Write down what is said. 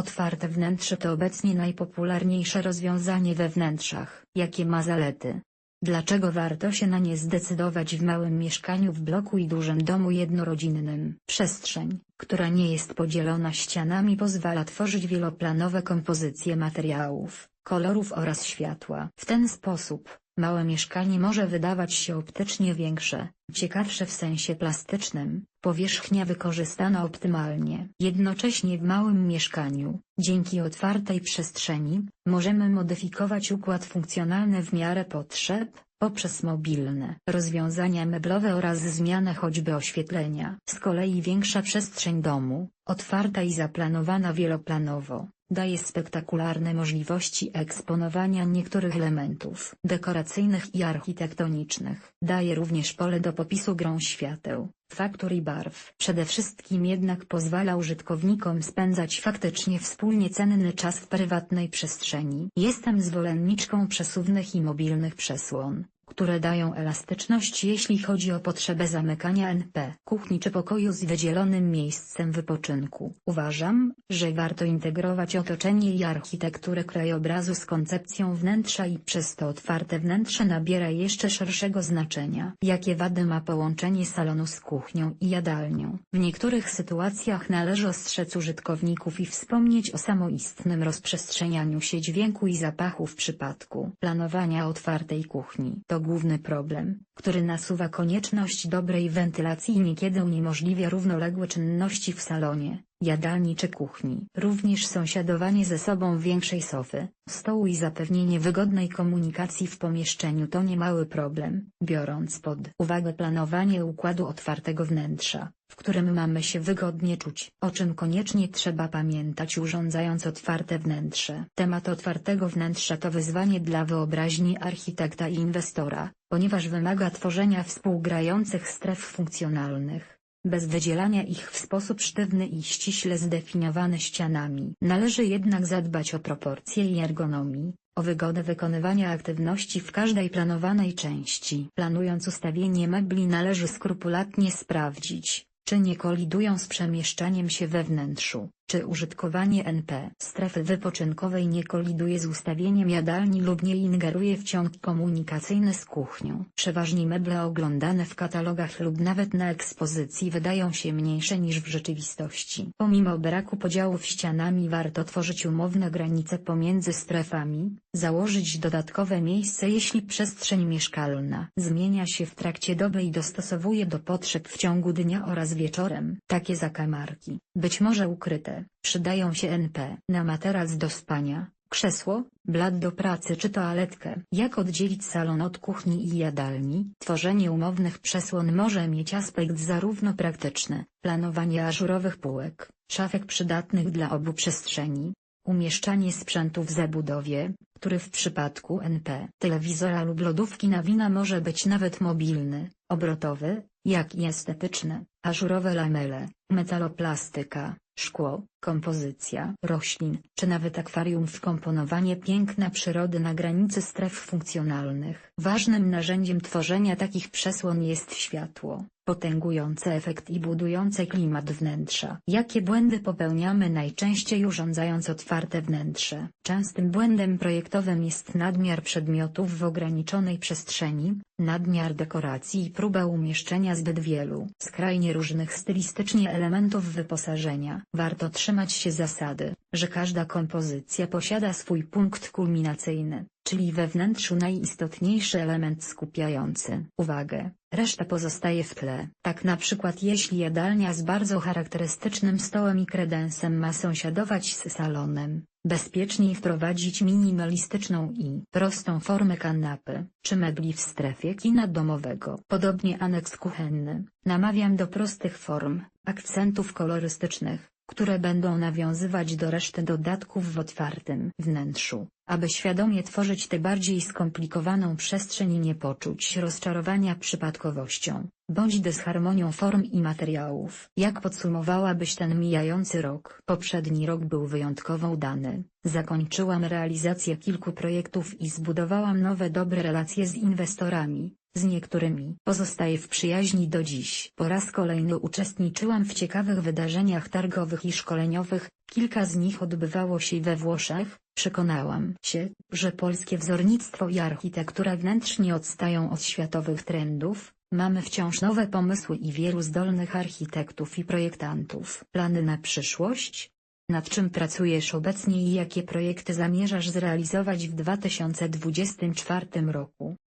Otwarte wnętrze to obecnie najpopularniejsze rozwiązanie we wnętrzach, jakie ma zalety. Dlaczego warto się na nie zdecydować w małym mieszkaniu w bloku i dużym domu jednorodzinnym? Przestrzeń, która nie jest podzielona ścianami pozwala tworzyć wieloplanowe kompozycje materiałów, kolorów oraz światła. W ten sposób, małe mieszkanie może wydawać się optycznie większe, ciekawsze w sensie plastycznym, powierzchnia wykorzystana optymalnie. Jednocześnie w małym mieszkaniu, dzięki otwartej przestrzeni, możemy modyfikować układ funkcjonalny w miarę potrzeb, poprzez mobilne rozwiązania meblowe oraz zmianę choćby oświetlenia. Z kolei większa przestrzeń domu, otwarta i zaplanowana wieloplanowo, daje spektakularne możliwości eksponowania niektórych elementów dekoracyjnych i architektonicznych. Daje również pole do popisu grą świateł, faktur i barw. Przede wszystkim jednak pozwala użytkownikom spędzać faktycznie wspólnie cenny czas w prywatnej przestrzeni. Jestem zwolenniczką przesuwnych i mobilnych przesłon które dają elastyczność jeśli chodzi o potrzebę zamykania NP kuchni czy pokoju z wydzielonym miejscem wypoczynku. Uważam, że warto integrować otoczenie i architekturę krajobrazu z koncepcją wnętrza i przez to otwarte wnętrze nabiera jeszcze szerszego znaczenia. Jakie wady ma połączenie salonu z kuchnią i jadalnią? W niektórych sytuacjach należy ostrzec użytkowników i wspomnieć o samoistnym rozprzestrzenianiu się dźwięku i zapachu w przypadku planowania otwartej kuchni. To główny problem, który nasuwa konieczność dobrej wentylacji i niekiedy uniemożliwia równoległe czynności w salonie, jadalni czy kuchni. Również sąsiadowanie ze sobą większej sofy, stołu i zapewnienie wygodnej komunikacji w pomieszczeniu to niemały problem, biorąc pod uwagę planowanie układu otwartego wnętrza, w którym mamy się wygodnie czuć, o czym koniecznie trzeba pamiętać urządzając otwarte wnętrze. Temat otwartego wnętrza to wyzwanie dla wyobraźni architekta i inwestora, ponieważ wymaga tworzenia współgrających stref funkcjonalnych bez wydzielania ich w sposób sztywny i ściśle zdefiniowane ścianami. Należy jednak zadbać o proporcje i ergonomii, o wygodę wykonywania aktywności w każdej planowanej części. Planując ustawienie mebli należy skrupulatnie sprawdzić, czy nie kolidują z przemieszczaniem się we wnętrzu, czy użytkowanie NP strefy wypoczynkowej nie koliduje z ustawieniem jadalni lub nie ingeruje w ciąg komunikacyjny z kuchnią. Przeważnie meble oglądane w katalogach lub nawet na ekspozycji wydają się mniejsze niż w rzeczywistości. Pomimo braku podziałów ścianami warto tworzyć umowne granice pomiędzy strefami, założyć dodatkowe miejsce jeśli przestrzeń mieszkalna zmienia się w trakcie doby i dostosowuje do potrzeb w ciągu dnia oraz wieczorem. Takie zakamarki, być może ukryte, przydają się NP na materac do spania, krzesło, blat do pracy czy toaletkę. Jak oddzielić salon od kuchni i jadalni? Tworzenie umownych przesłon może mieć aspekt zarówno praktyczny, planowanie ażurowych półek, szafek przydatnych dla obu przestrzeni, umieszczanie sprzętu w zabudowie, który w przypadku NP telewizora lub lodówki na wina może być nawet mobilny, obrotowy, jak i estetyczny, ażurowe lamele, metaloplastyka, szkło, kompozycja roślin, czy nawet akwarium wkomponowanie piękna przyrody na granicy stref funkcjonalnych. Ważnym narzędziem tworzenia takich przesłon jest światło, potęgujące efekt i budujące klimat wnętrza. Jakie błędy popełniamy najczęściej urządzając otwarte wnętrze? Częstym błędem projektowym jest nadmiar przedmiotów w ograniczonej przestrzeni, nadmiar dekoracji i próba umieszczenia zbyt wielu, skrajnie różnych stylistycznie elementów wyposażenia. Warto trzymać się zasady, że każda kompozycja posiada swój punkt kulminacyjny, czyli we wnętrzu najistotniejszy element skupiający uwagę, reszta pozostaje w tle. Tak na przykład jeśli jadalnia z bardzo charakterystycznym stołem i kredensem ma sąsiadować z salonem, bezpieczniej wprowadzić minimalistyczną i prostą formę kanapy, czy mebli w strefie kina domowego. Podobnie aneks kuchenny, namawiam do prostych form, akcentów kolorystycznych, które będą nawiązywać do reszty dodatków w otwartym wnętrzu, aby świadomie tworzyć tę bardziej skomplikowaną przestrzeń i nie poczuć rozczarowania przypadkowością, bądź dysharmonią form i materiałów. Jak podsumowałabyś ten mijający rok? Poprzedni rok był wyjątkowo udany. Zakończyłam realizację kilku projektów i zbudowałam nowe dobre relacje z inwestorami, Z niektórymi pozostaję w przyjaźni do dziś. Po raz kolejny uczestniczyłam w ciekawych wydarzeniach targowych i szkoleniowych, kilka z nich odbywało się we Włoszech. Przekonałam się, że polskie wzornictwo i architektura wnętrz nie odstają od światowych trendów, mamy wciąż nowe pomysły i wielu zdolnych architektów i projektantów. Plany na przyszłość? Nad czym pracujesz obecnie i jakie projekty zamierzasz zrealizować w 2024 roku?